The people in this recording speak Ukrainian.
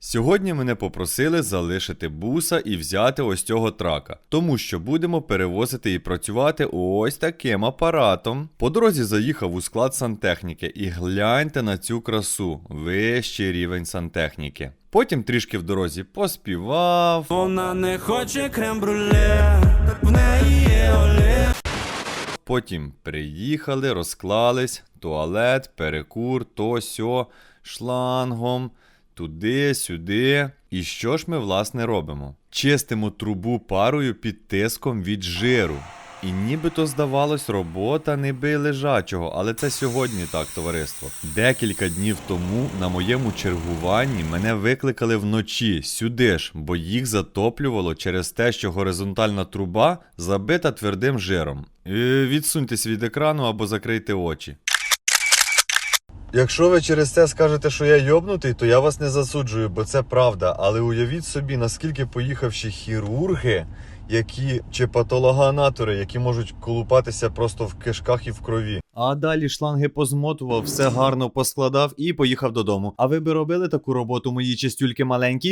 Сьогодні мене попросили залишити буса і взяти ось цього трака, тому що будемо перевозити і працювати ось таким апаратом. По дорозі заїхав у склад сантехніки і гляньте на цю красу, вищий рівень сантехніки. Потім трішки в дорозі поспівав. Вона не хоче крем-бруле, в неї є оле. Потім приїхали, розклались, туалет, перекур, то сьо, шлангом, туди, сюди. І що ж ми власне робимо? Чистимо трубу парою під тиском від жиру. І нібито здавалось, робота не лежачого, але це сьогодні так, товариство. Декілька днів тому на моєму чергуванні мене викликали вночі сюди ж, бо їх затоплювало через те, що горизонтальна труба забита твердим жиром. Е, Відсуньтесь від екрану або закрийте очі. Якщо ви через це скажете, що я йобнутий, то я вас не засуджую, бо це правда. Але уявіть собі, наскільки поїхавші хірурги, які чи патологоанатори, які можуть колупатися просто в кишках і в крові. А далі шланги позмотував, все гарно поскладав і поїхав додому. А ви би робили таку роботу, мої чистюльки маленькі?